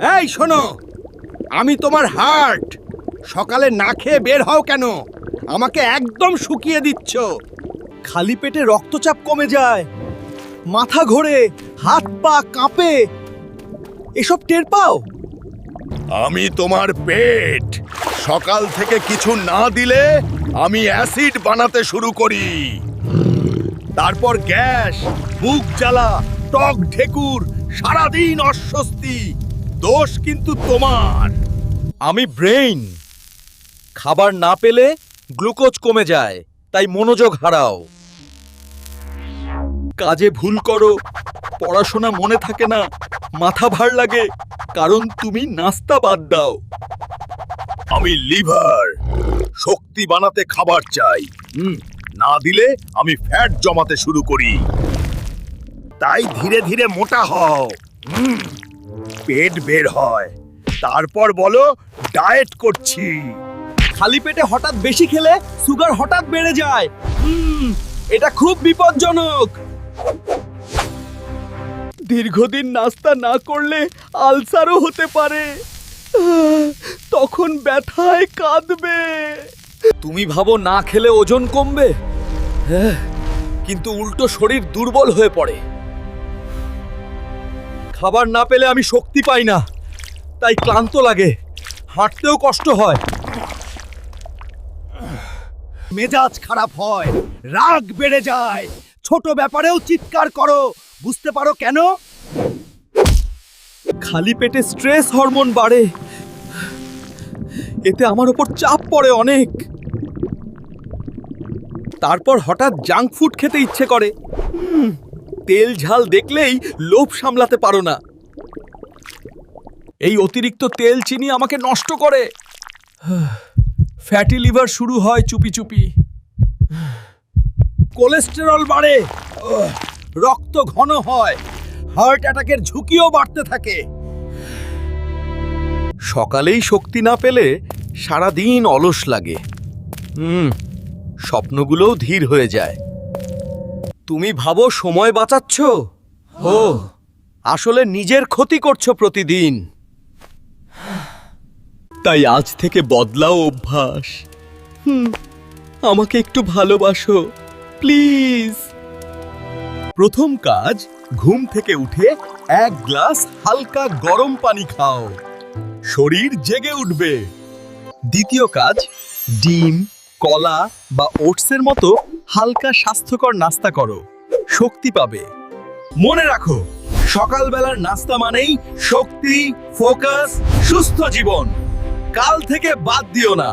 এই, শোনো। আমি তোমার হার্ট সকালে না খেয়ে বের হও কেন? আমাকে একদম শুকিয়ে দিচ্ছ। খালি পেটে রক্তচাপ কমে যায়। মাথা ঘোরে, হাত পা কাঁপে। এসব টের পাও? আমি তোমার পেট। সকাল থেকে কিছু না দিলে আমি অ্যাসিড বানাতে শুরু করি। তারপর গ্যাস, মুখ জ্বালা, টক ঢেকুর, সারাদিন অস্বস্তি। দোষ কিন্তু তোমার। আমি ব্রেইন। খাবার না পেলে গ্লুকোজ কমে যায় তাই মনোযোগ হারাও। কাজে ভুল করো পড়াশোনা মনে থাকে না মাথা ভার লাগে কারণ তুমি নাস্তা বাদ দাও। আমি লিভার। শক্তি বানাতে খাবার চাই হুম, না দিলে আমি ফ্যাট জমাতে শুরু করি। তাই ধীরে ধীরে মোটা হও হুম, পেট বের হয়। তারপর বলো ডায়েট করছি। খালি পেটে হঠাৎ বেশি খেলে সুগার হঠাৎ বেড়ে যায়। হুম, এটা খুব বিপজ্জনক। দীর্ঘদিন নাস্তা না করলে আলসারও হতে পারে। তখন ব্যথায় কাঁদবে। তুমি ভাবো না খেলে ওজন কমবে? হ্যাঁ, কিন্তু উল্টো শরীর দুর্বল হয়ে পড়ে। খাবার না পেলে আমি শক্তি পাই না। তাই ক্লান্ত লাগে। হাঁটতেও কষ্ট হয়। মেজাজ খারাপ হয়। রাগ বেড়ে যায়। ছোট ব্যাপারেও চিৎকার করো। বুঝতে পারো কেন? খালি পেটে স্ট্রেস হরমোন বাড়ে। এতে আমার ওপর চাপ পড়ে অনেক। তারপর হঠাৎ জাঙ্ক ফুড খেতে ইচ্ছে করে। তেল ঝাল দেখলেই লোভ সামলাতে পারো না। এই অতিরিক্ত তেল চিনি আমাকে নষ্ট করে। ফ্যাটি লিভার শুরু হয় চুপি চুপি। কোলেস্টেরল বাড়ে। রক্ত ঘন হয়। হার্ট অ্যাটাকের ঝুঁকিও বাড়তে থাকে। সকালেই শক্তি না পেলে সারা দিন অলস লাগে। হুম, স্বপ্নগুলোও ধীর হয়ে যায়। তুমি ভাবো সময় বাঁচাচ্ছ? ও আসলে নিজের ক্ষতি করছ প্রতিদিন। তাই আজ থেকে বদলাও অভ্যাস। আমাকে একটু ভালোবাসো, প্লিজ। প্রথম কাজ, ঘুম থেকে উঠে এক গ্লাস হালকা গরম পানি খাও। শরীর জেগে উঠবে। দ্বিতীয় কাজ, ডিম, কলা বা ওটসের মতো হালকা স্বাস্থ্যকর নাস্তা করো। শক্তি পাবে। মনে রাখো, সকালবেলার নাস্তা মানেই শক্তি, ফোকাস, সুস্থ জীবন। কাল থেকে বাদ দিও না।